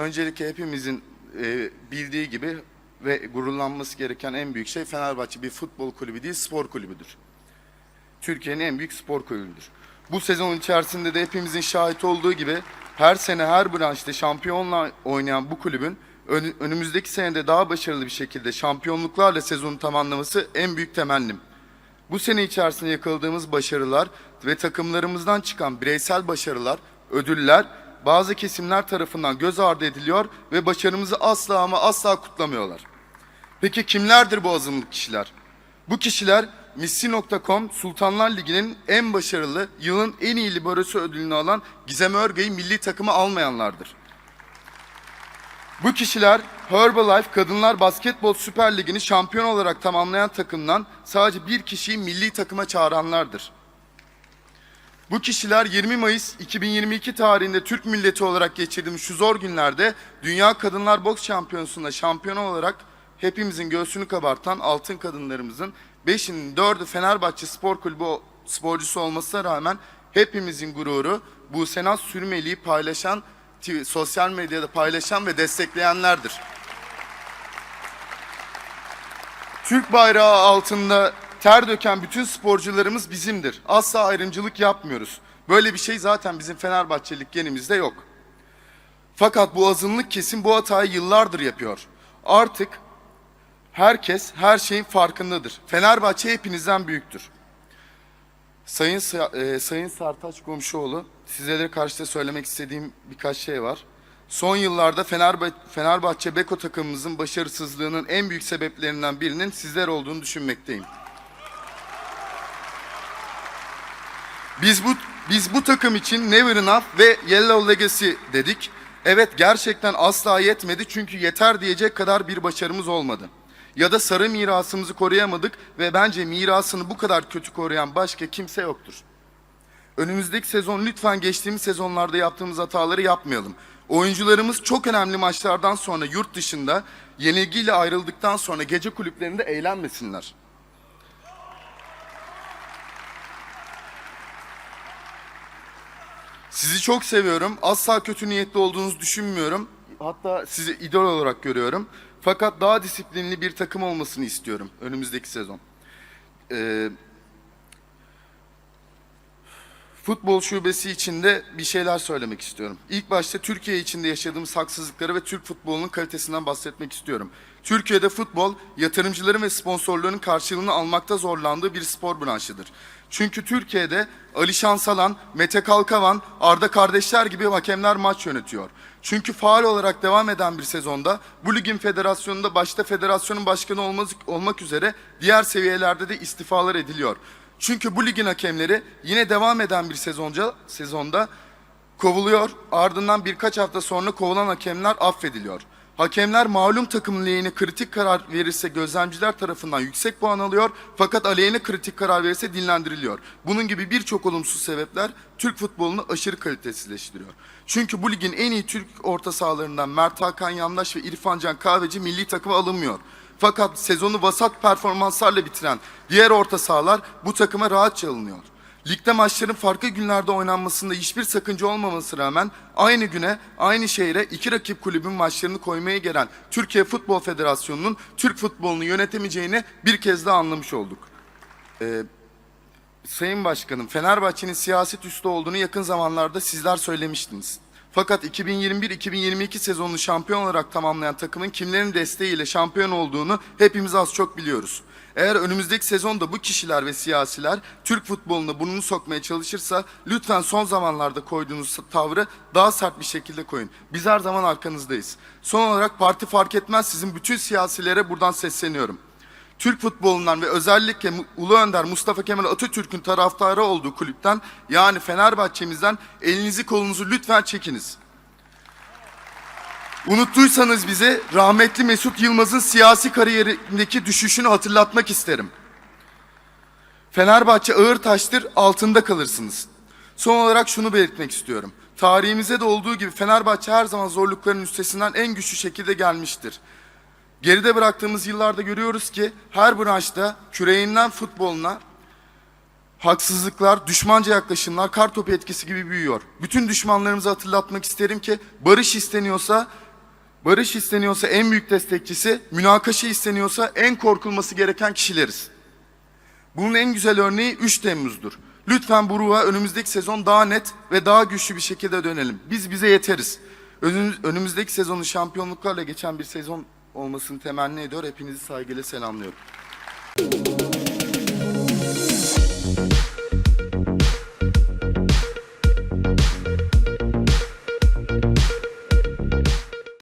Öncelikle hepimizin e, bildiği gibi ve gururlanması gereken en büyük şey Fenerbahçe bir futbol kulübü değil, spor kulübüdür. Türkiye'nin en büyük spor kulübüdür. Bu sezon içerisinde de hepimizin şahit olduğu gibi her sene her branşta şampiyonla oynayan bu kulübün ön- önümüzdeki senede daha başarılı bir şekilde şampiyonluklarla sezonu tamamlaması en büyük temennim. Bu sene içerisinde yakaladığımız başarılar ve takımlarımızdan çıkan bireysel başarılar, ödüller bazı kesimler tarafından göz ardı ediliyor ve başarımızı asla ama asla kutlamıyorlar. Peki kimlerdir bu azınlık kişiler? Bu kişiler Missi.com Sultanlar Ligi'nin en başarılı, yılın en iyi liberosu ödülünü alan Gizem Örgey'i milli takıma almayanlardır. Bu kişiler Herbalife Kadınlar Basketbol Süper Ligi'ni şampiyon olarak tamamlayan takımdan sadece bir kişiyi milli takıma çağıranlardır. Bu kişiler 20 Mayıs 2022 tarihinde Türk milleti olarak geçirdiğimiz şu zor günlerde Dünya Kadınlar Boks Şampiyonası'nda şampiyon olarak hepimizin göğsünü kabartan altın kadınlarımızın 5'inin 4'ü Fenerbahçe Spor Kulübü sporcusu olmasına rağmen hepimizin gururu bu Senat Sürmeli'yi paylaşan, sosyal medyada paylaşan ve destekleyenlerdir. Türk bayrağı altında ter döken bütün sporcularımız bizimdir. Asla ayrımcılık yapmıyoruz. Böyle bir şey zaten bizim Fenerbahçelik genimizde yok. Fakat bu azınlık kesim bu hatayı yıllardır yapıyor. Artık herkes her şeyin farkındadır. Fenerbahçe hepinizden büyüktür. Sayın Sa- e, Sayın Sertaç Komşuoğlu, sizlere karşı da söylemek istediğim birkaç şey var. Son yıllarda Fenerbahçe, Fenerbahçe Beko takımımızın başarısızlığının en büyük sebeplerinden birinin sizler olduğunu düşünmekteyim. Biz bu biz bu takım için Never Enough ve Yellow Legacy dedik. Evet gerçekten asla yetmedi çünkü yeter diyecek kadar bir başarımız olmadı. Ya da sarı mirasımızı koruyamadık ve bence mirasını bu kadar kötü koruyan başka kimse yoktur. Önümüzdeki sezon lütfen geçtiğimiz sezonlarda yaptığımız hataları yapmayalım. Oyuncularımız çok önemli maçlardan sonra yurt dışında yenilgiyle ayrıldıktan sonra gece kulüplerinde eğlenmesinler. Sizi çok seviyorum. Asla kötü niyetli olduğunuzu düşünmüyorum. Hatta sizi idol olarak görüyorum. Fakat daha disiplinli bir takım olmasını istiyorum önümüzdeki sezon. Ee, futbol şubesi içinde bir şeyler söylemek istiyorum. İlk başta Türkiye içinde yaşadığımız haksızlıkları ve Türk futbolunun kalitesinden bahsetmek istiyorum. Türkiye'de futbol yatırımcıların ve sponsorların karşılığını almakta zorlandığı bir spor branşıdır. Çünkü Türkiye'de Ali Şansalan, Mete Kalkavan, Arda kardeşler gibi hakemler maç yönetiyor. Çünkü faal olarak devam eden bir sezonda bu ligin federasyonunda başta federasyonun başkanı olmak üzere diğer seviyelerde de istifalar ediliyor. Çünkü bu ligin hakemleri yine devam eden bir sezonca sezonda kovuluyor. Ardından birkaç hafta sonra kovulan hakemler affediliyor. Hakemler malum takımın lehine kritik karar verirse gözlemciler tarafından yüksek puan alıyor fakat aleyhine kritik karar verirse dinlendiriliyor. Bunun gibi birçok olumsuz sebepler Türk futbolunu aşırı kalitesizleştiriyor. Çünkü bu ligin en iyi Türk orta sahalarından Mert Hakan Yandaş ve İrfan Can Kahveci milli takıma alınmıyor. Fakat sezonu vasat performanslarla bitiren diğer orta sahalar bu takıma rahatça alınıyor. Ligde maçların farklı günlerde oynanmasında hiçbir sakınca olmaması rağmen aynı güne, aynı şehre iki rakip kulübün maçlarını koymaya gelen Türkiye Futbol Federasyonu'nun Türk futbolunu yönetemeyeceğini bir kez daha anlamış olduk. Ee, Sayın Başkanım, Fenerbahçe'nin siyaset üstü olduğunu yakın zamanlarda sizler söylemiştiniz. Fakat 2021-2022 sezonunu şampiyon olarak tamamlayan takımın kimlerin desteğiyle şampiyon olduğunu hepimiz az çok biliyoruz. Eğer önümüzdeki sezonda bu kişiler ve siyasiler Türk futboluna burnunu sokmaya çalışırsa lütfen son zamanlarda koyduğunuz tavrı daha sert bir şekilde koyun. Biz her zaman arkanızdayız. Son olarak parti fark etmez sizin bütün siyasilere buradan sesleniyorum. Türk futbolundan ve özellikle Ulu Önder Mustafa Kemal Atatürk'ün taraftarı olduğu kulüpten yani Fenerbahçe'mizden elinizi kolunuzu lütfen çekiniz. Unuttuysanız bize rahmetli Mesut Yılmaz'ın siyasi kariyerindeki düşüşünü hatırlatmak isterim. Fenerbahçe ağır taştır, altında kalırsınız. Son olarak şunu belirtmek istiyorum. Tarihimizde de olduğu gibi Fenerbahçe her zaman zorlukların üstesinden en güçlü şekilde gelmiştir. Geride bıraktığımız yıllarda görüyoruz ki her branşta küreğinden futboluna haksızlıklar, düşmanca yaklaşımlar, kar topu etkisi gibi büyüyor. Bütün düşmanlarımıza hatırlatmak isterim ki barış isteniyorsa Barış isteniyorsa en büyük destekçisi, münakaşa isteniyorsa en korkulması gereken kişileriz. Bunun en güzel örneği 3 Temmuz'dur. Lütfen bu ruha önümüzdeki sezon daha net ve daha güçlü bir şekilde dönelim. Biz bize yeteriz. Önümüz- Önümüzdeki sezonun şampiyonluklarla geçen bir sezon olmasını temenni ediyor. Hepinizi saygıyla selamlıyorum.